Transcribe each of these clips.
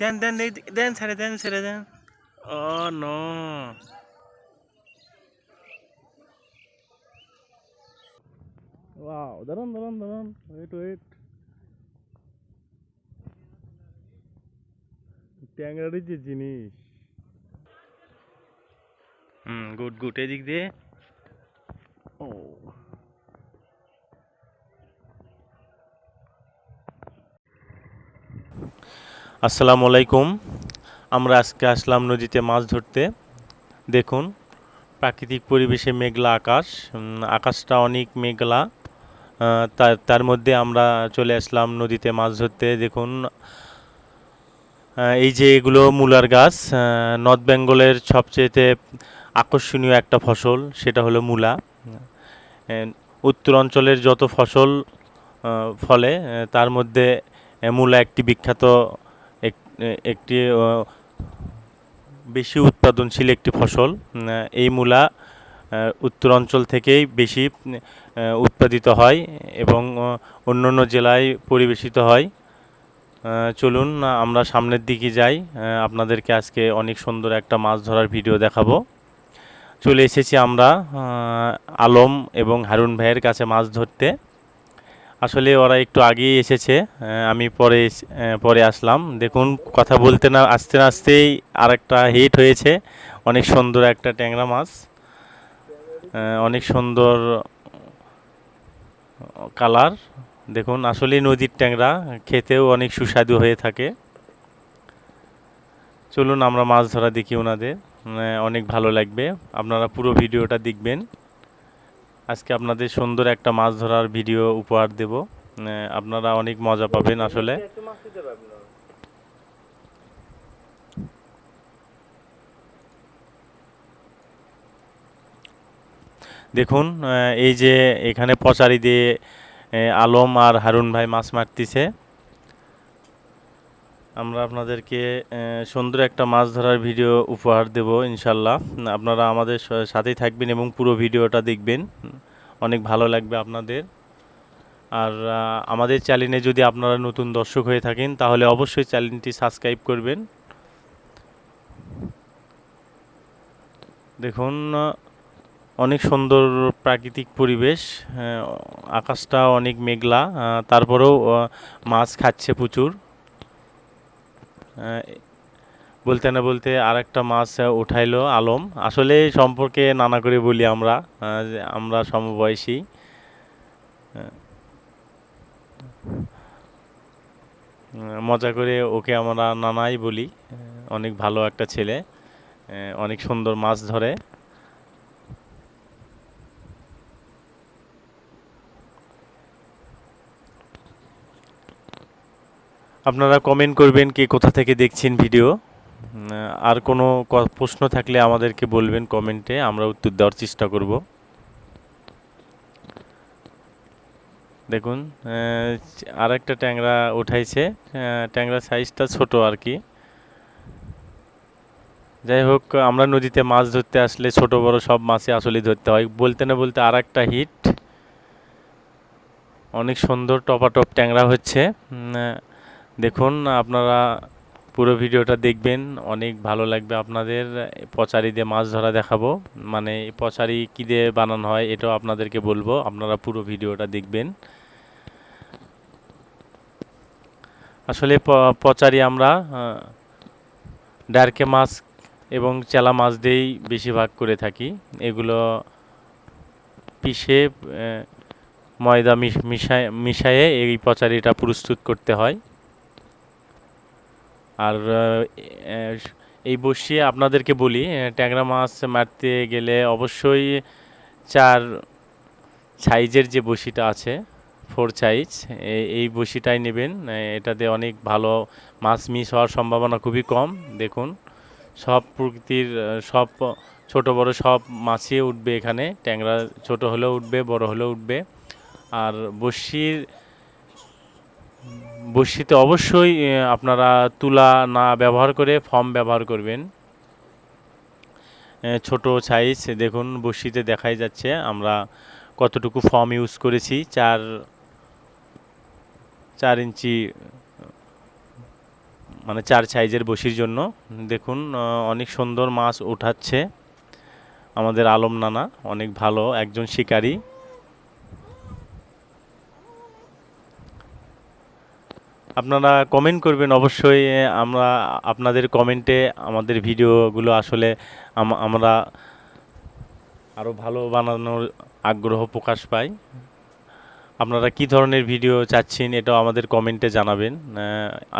দেন দেন দেন ছেড়ে দেন ছেড়ে দেন ও no wow দাঁড়ান দাঁড়ান দাঁড়ান ওয়েট ওয়েট ট্যাংরারই যে জিনিস হুম গুড গুড এদিক দিয়ে ও আসসালামু আলাইকুম। আমরা আজকে আসলাম নদীতে মাছ ধরতে। দেখুন, প্রাকৃতিক পরিবেশে মেঘলা আকাশ। আকাশটা অনেক মেঘলা। তার তার মধ্যে আমরা চলে আসলাম নদীতে মাছ ধরতে। দেখুন এই যে এগুলো মূলার গাছ নর্থ বেঙ্গলের সবচেয়েতে আকর্ষণীয় একটা ফসল, সেটা হলো মূলা। উত্তর অঞ্চলের যত ফসল ফলে তার মধ্যে মূলা একটি বিখ্যাত একটি বেশি উৎপাদনশীল একটি ফসল। এই মূলা উত্তর অঞ্চল থেকেই বেশি উৎপাদিত হয় এবং আহ, অন্য অন্য জেলায় পরিবেশিত হয়। চলুন আমরা সামনের দিকে যাই। আপনাদেরকে আজকে অনেক সুন্দর একটা মাছ ধরার ভিডিও দেখাবো। চলে এসেছি আমরা আলম এবং হারুন ভাইয়ের কাছে মাছ ধরতে। আসলে ওরা একটু আগেই এসেছে আমি পরে পরে আসলাম। দেখুন, কথা বলতে না, আসতে না আসতেই আর একটা হিট হয়েছে। অনেক সুন্দর একটা ট্যাংরা মাছ। অনেক সুন্দর কালার। দেখুন আসলে নদীর ট্যাংরা, খেতেও অনেক সুস্বাদু হয়ে থাকে। চলুন, আমরা মাছ ধরা দেখি ওনাদের অনেক ভালো লাগবে। আপনারা পুরো ভিডিওটা দেখবেন। আজকে আপনাদের সুন্দর একটা মাছ ধরার ভিডিও উপহার দেব। আপনারা অনেক মজা পাবেন আসলে। দেখুন এই যে এখানে পচারি দিয়ে আলম আর হারুন ভাই মাছ মারতেছে। আমরা আপনাদেরকে সুন্দর একটা মাছ ধরার ভিডিও উপহার দেব, ইনশাল্লাহ। আপনারা আমাদের সাথেই থাকবেন এবং পুরো ভিডিওটা দেখবেন। অনেক ভালো লাগবে আপনাদের। আর আমাদের চ্যানেলে যদি আপনারা নতুন দর্শক হয়ে থাকেন, তাহলে অবশ্যই চ্যানেলটি সাবস্ক্রাইব করবেন। দেখুন, অনেক সুন্দর প্রাকৃতিক পরিবেশ আকাশটা অনেক মেঘলা তারপরেও মাছ খাচ্ছে প্রচুর। বলতে না বলতে আর একটা মাছ উঠাইলো আলম। আসলে সম্পর্কে নানা করে বলি আমরা আমরা সমবয়সী। মজা করে ওকে আমরা নানাই বলি। অনেক ভালো একটা ছেলে। অনেক সুন্দর মাছ ধরে। আপনারা কমেন্ট করবেন কে কোথা থেকে দেখছেন ভিডিও আর কোনো প্রশ্ন থাকলে আমাদেরকে বলবেন কমেন্টে আমরা উত্তর দেওয়ার চেষ্টা করব। দেখুন আর একটা ট্যাংরা উঠাইছে। ট্যাংরা সাইজটা ছোট আর কি। যাই হোক, আমরা নদীতে মাছ ধরতে আসলে ছোট, বড় সব মাছই আসলে ধরতে হয়। বলতে না বলতে আর একটা হিট অনেক সুন্দর টপাটপ ট্যাংরা হচ্ছে। দেখুন, আপনারা পুরো ভিডিওটা দেখবেন, অনেক ভালো লাগবে আপনাদের। পচারি দিয়ে মাছ ধরা দেখাবো। মানে পচারি কী দিয়ে বানানো হয়, এটাও আপনাদেরকে বলব। আপনারা পুরো ভিডিওটা দেখবেন। আসলে পচারি আমরা ডারকে মাছ এবং চেলা মাছ দিয়েই বেশিরভাগ করে থাকি। এগুলো পিষে ময়দা মিশ- মিশায়, মিশায়ে এই পচারিটা প্রস্তুত করতে হয়। আর এই বসিয়ে আপনাদেরকে বলি ট্যাংরা মাছ মারতে গেলে অবশ্যই চার সাইজের যে বসিটা আছে ফোর সাইজ এই বসিটাই নেবেন। এটাতে অনেক ভালো মাছ মিস হওয়ার সম্ভাবনা খুবই কম, দেখুন। সব প্রকৃতির সব ছোট বড় সব মাছই উঠবে এখানে। ট্যাংরা ছোট হলেও উঠবে, বড় হলেও উঠবে। আর বড়শির বড়শিতে অবশ্যই আপনারা তুলা না ব্যবহার করে ফর্ম ব্যবহার করবেন। ছোট সাইজ দেখুন বড়শিতে দেখাই যাচ্ছে আমরা কতটুকু ফর্ম ইউজ করেছি। চার চার ইঞ্চি মানে চার সাইজের বসির জন্য। দেখুন অনেক সুন্দর মাছ উঠাচ্ছে আমাদের আলম নানা, অনেক ভালো, একজন শিকারী। আপনারা কমেন্ট করবেন। অবশ্যই আমরা আপনাদের কমেন্টে আমাদের ভিডিওগুলো আসলে আম- আমরা আরও ভালো বানানোর আগ্রহ প্রকাশ পাই। আপনারা কি ধরনের ভিডিও চাচ্ছেন এটাও আমাদের কমেন্টে জানাবেন।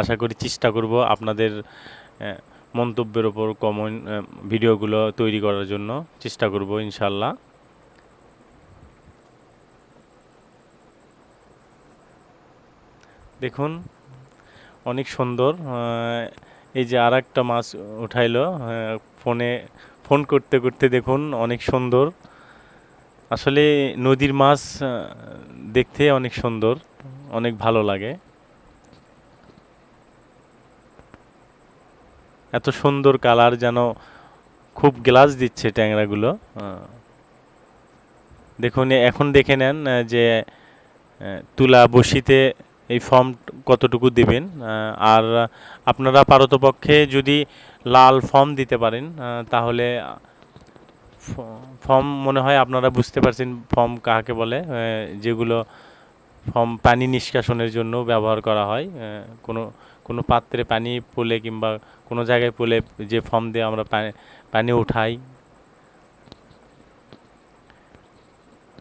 আশা করি চেষ্টা করব আপনাদের মন্তব্যের ওপর কমেন্ট ভিডিওগুলো তৈরি করার জন্য চেষ্টা করব ইনশাল্লাহ দেখুন অনেক সুন্দর। এই যে আর একটা মাছ উঠাইলো ফোনে, ফোন করতে করতে দেখুন অনেক সুন্দর। আসলে নদীর মাছ দেখতে অনেক সুন্দর, অনেক ভালো লাগে। এত সুন্দর কালার যেন খুব গ্লাস দিচ্ছে ট্যাংরাগুলো। দেখুন, এখন দেখে নেন যে তুলা বসিতে এই ফর্ম কতটুকু দিবেন? আর আপনারা পারতপক্ষে যদি লাল ফর্ম দিতে পারেন তাহলে ফর্ম মনে হয় আপনারা বুঝতে পারছেন ফর্ম কাকে বলে। যেগুলো ফর্ম পানি নিষ্কাশনের জন্য ব্যবহার করা হয়। কোনো কোনো পাত্রে পানি পড়লে কিংবা কোনো জায়গায় পড়লে যে ফর্ম দিয়ে আমরা পানি পানি উঠাই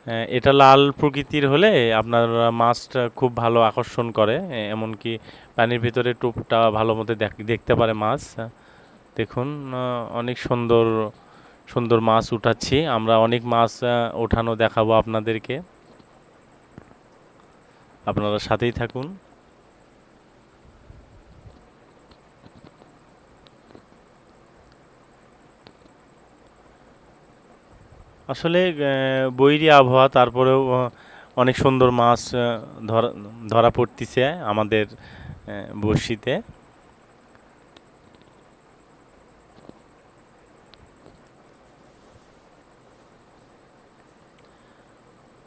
এটা লাল প্রকৃতির হলে আপনার মাছটা খুব ভালো আকর্ষণ করে এমনকি পানির ভিতরে টুপটা ভালো মতো দেখ- দেখতে পারে মাছ। দেখুন অনেক সুন্দর সুন্দর মাছ উঠাচ্ছি। আমরা অনেক মাছ ওঠানো দেখাবো আপনাদেরকে। আপনারা সাথেই থাকুন। আসলে বৈরী আবহাওয়া, তারপরেও অনেক সুন্দর মাছ ধরা ধরা পড়তিছে আমাদের বড়শিতে।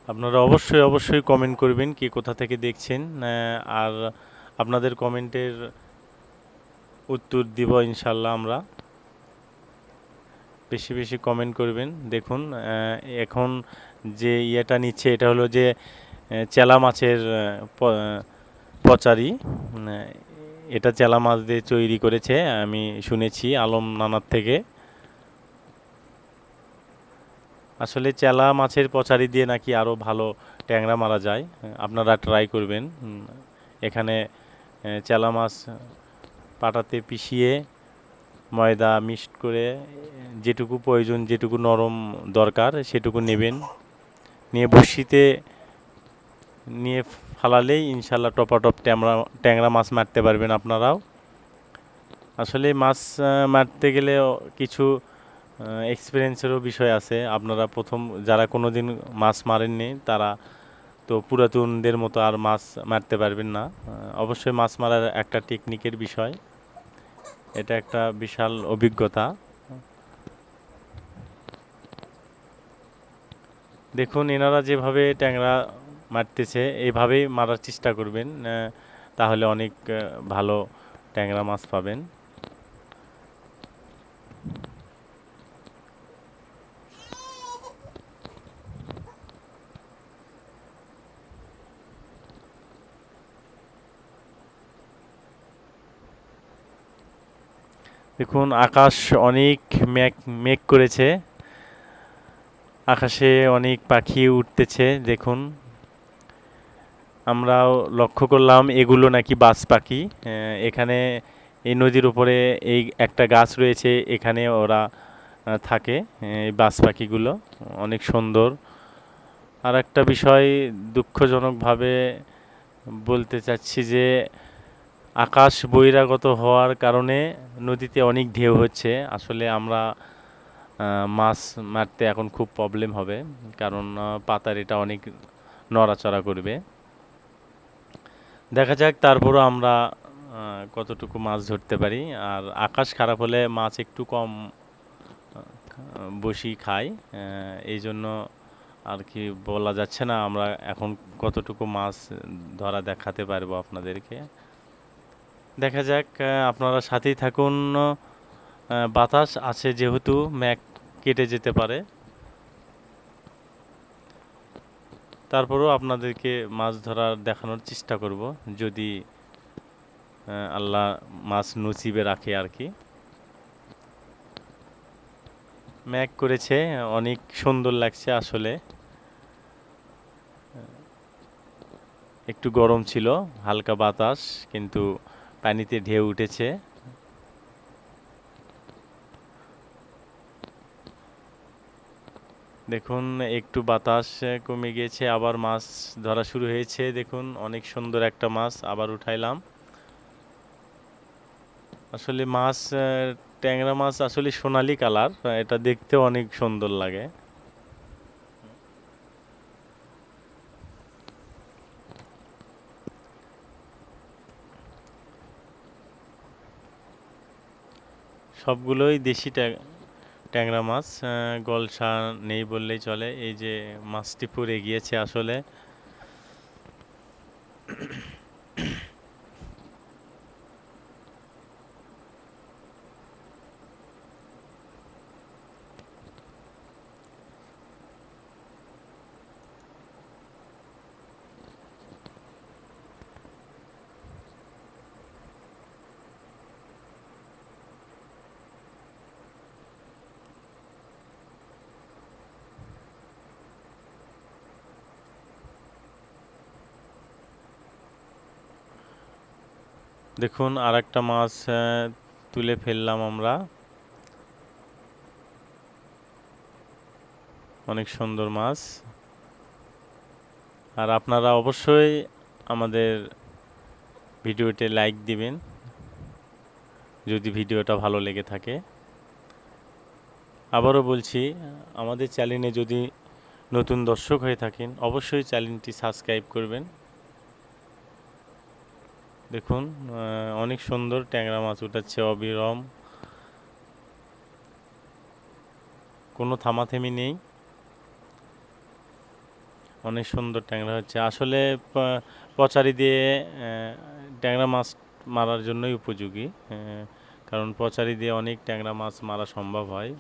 আপনারা অবশ্যই অবশ্যই কমেন্ট করবেন কি কোথা থেকে দেখছেন আর আপনাদের কমেন্টের উত্তর দিব ইনশাল্লাহ আমরা। বেশি বেশি কমেন্ট করবেন। দেখুন এখন যে ইয়েটা নিচ্ছে, এটা হলো যে চেলা মাছের পচারি। এটা চেলা মাছ দিয়ে তৈরি করেছে, আমি শুনেছি আলম নানার থেকে। আসলে চেলা মাছের পচারি দিয়ে নাকি আরও ভালো ট্যাংরা মারা যায়, আপনারা ট্রাই করবেন। এখানে চেলা মাছ পাটাতে পিষিয়ে ময়দা মিক্সড করে যেটুকু প্রয়োজন, যেটুকু নরম দরকার সেটুকু নেবেন। নিয়ে বড়শিতে নিয়ে ফালালেই ইনশাল্লাহ টপাটপ ট্যাংরা ট্যাংরা মাছ মারতে পারবেন আপনারাও। আসলে মাছ মারতে গেলে কিছু এক্সপিরিয়েন্সেরও বিষয় আছে। আপনারা প্রথম যারা কোনো দিন মাছ মারেননি, তারা তো পুরাতনদের মতো আর মাছ মারতে পারবেন না। অবশ্যই মাছ মারার একটা টেকনিকের বিষয়। এটা একটা বিশাল অভিজ্ঞতা। দেখুন, এনারা যেভাবে ট্যাংরা মারতেছে এইভাবেই মারার চেষ্টা করবেন তাহলে অনেক ভালো ট্যাংরা মাছ পাবেন। দেখুন, আকাশ অনেক মেঘ মেঘ করেছে। আকাশে অনেক পাখি উঠতেছে, দেখুন। আমরাও লক্ষ্য করলাম, এগুলো নাকি বাস পাখি। এখানে এই নদীর উপরে এই একটা গাছ রয়েছে, এখানে ওরা থাকে এই বাজ পাখিগুলো। অনেক সুন্দর। আর একটা বিষয় দুঃখজনকভাবে বলতে চাচ্ছি যে আকাশ বহিরাগত হওয়ার কারণে নদীতে অনেক ঢেউ হচ্ছে। আসলে আমরা মাছ মারতে এখন খুব প্রবলেম হবে, কারণ পাতার এটা অনেক নড়াচড়া করবে। দেখা যাক তারপরও আমরা কতটুকু মাছ ধরতে পারি। আর আকাশ খারাপ হলে মাছ একটু কম বসি খায় এই জন্য আর কি বলা যাচ্ছে না আমরা এখন কতটুকু মাছ ধরা দেখাতে পারব আপনাদেরকে। দেখা যাক আপনারা সাথেই থাকুন। বাতাস আছে যেহেতু ম্যাক কেটে যেতে পারে। তারপরেও আপনাদেরকে মাছ ধরার দেখানোর চেষ্টা করব, যদি আল্লাহ মাছ নসিবে রাখে আর কি। ম্যাক করেছে, অনেক সুন্দর লাগছে আসলে। একটু গরম ছিল, হালকা বাতাস, কিন্তু পানিতে ঢেউ উঠেছে। দেখুন, একটু বাতাস কমে গিয়েছে, আবার মাছ ধরা শুরু হয়েছে। দেখুন, অনেক সুন্দর একটা মাছ আবার উঠাইলাম। আসলে মাছ ট্যাংরা মাছ আসলে সোনালি কালার, এটা দেখতে অনেক সুন্দর লাগে। সবগুলোই দেশি ট্যাং- ট্যাংরা মাছ গলসা নেই বললেই চলে। এই যে মাছটি পুরে গিয়েছে আসলে। দেখুন আর একটা মাছ তুলে ফেললাম আমরা। অনেক সুন্দর মাছ। আর আপনারা অবশ্যই আমাদের ভিডিওতে লাইক দিবেন, যদি ভিডিওটা ভালো লেগে থাকে। আবারও বলছি, আমাদের চ্যানেলে যদি নতুন দর্শক হয়ে থাকেন, অবশ্যই চ্যানেলটি সাবস্ক্রাইব করবেন। দেখুন অনেক সুন্দর ট্যাংরা মাছ উঠাচ্ছে, অবিরম। কোনো থামাথেমি নেই। অনেক সুন্দর ট্যাংরা হচ্ছে। আসলে পচারি দিয়ে ট্যাংরা মাছ মারার জন্যই উপযোগী কারণ পচারি দিয়ে অনেক ট্যাংরা মাছ মারা সম্ভব হয়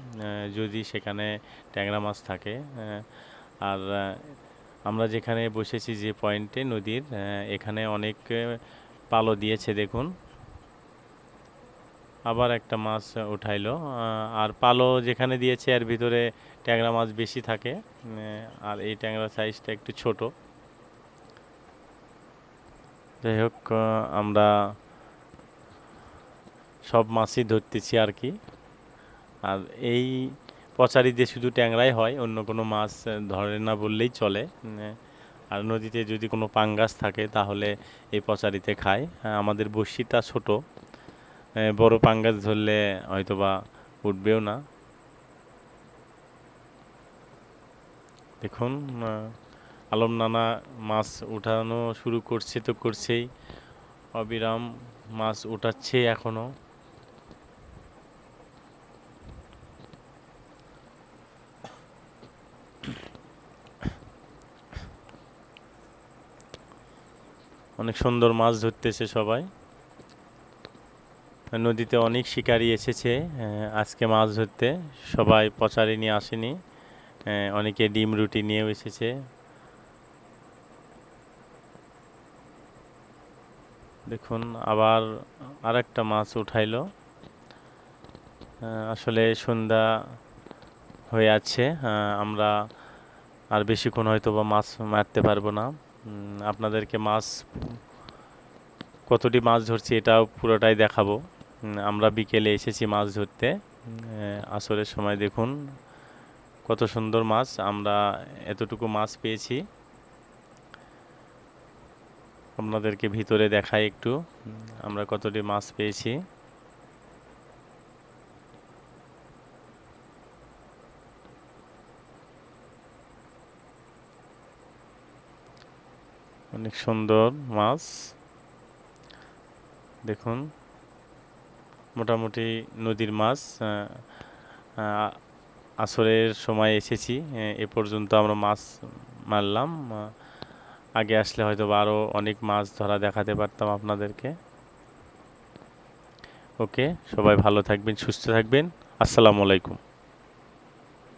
যদি সেখানে ট্যাংরা মাছ থাকে আর আমরা যেখানে বসেছি যে পয়েন্টে, নদীর এখানে অনেক পালো দিয়েছে, দেখুন। আবার একটা মাছ উঠাইলো। আর পালো যেখানে দিয়েছে, এর ভিতরে ট্যাংরা মাছ বেশি থাকে। আর এই ট্যাংরা সাইজটা একটু ছোট। যাই হোক আমরা সব মাছই ধরতেছি আর কি। আর এই পচারি শুধু ট্যাংরাই হয়, অন্য কোনো মাছ ধরে না বললেই চলে। আর নদীতে যদি কোনো পাঙ্গাস থাকে, তাহলে এই পচারিতে খায়। আমাদের বড়শিটা ছোট। বড় পাঙ্গাস ধরলে হয়তোবা উঠবেও না। দেখুন আলম নানা মাছ উঠানো শুরু করছে তো করছেই। অবিরাম মাছ উঠাচ্ছে এখনও। অনেক সুন্দর মাছ ধরতেছে সবাই। নদীতে অনেক শিকারী এসেছে আজকে মাছ ধরতে। সবাই পচারি নিয়ে আসেনি অনেকে ডিম রুটি নিয়েও এসেছে। দেখুন, আবার আরেকটা মাছ উঠাইলো। আসলে সন্ধ্যা হয়ে আছে আমরা আর বেশিক্ষণ হয়তো বা মাছ মারতে পারব না। আপনাদেরকে মাছ, কতটি মাছ ধরছি এটাও পুরোটাই দেখাবো। আমরা বিকেলে এসেছি মাছ ধরতে। আসরের সময় দেখুন কত সুন্দর মাছ, আমরা এতটুকু মাছ পেয়েছি। আপনাদেরকে ভিতরে দেখাই একটু। আমরা কতটি মাছ পেয়েছি। অনেক সুন্দর মাছ। দেখুন, মোটামুটি নদীর মাছ আসরের সময় এসেছি, এ পর্যন্ত আমরা মাছ মারলাম। আগে আসলে হয়তো আরও অনেক মাছ ধরা দেখাতে পারতাম আপনাদেরকে। ওকে, সবাই ভালো থাকবেন, সুস্থ থাকবেন। আসসালামু আলাইকুম।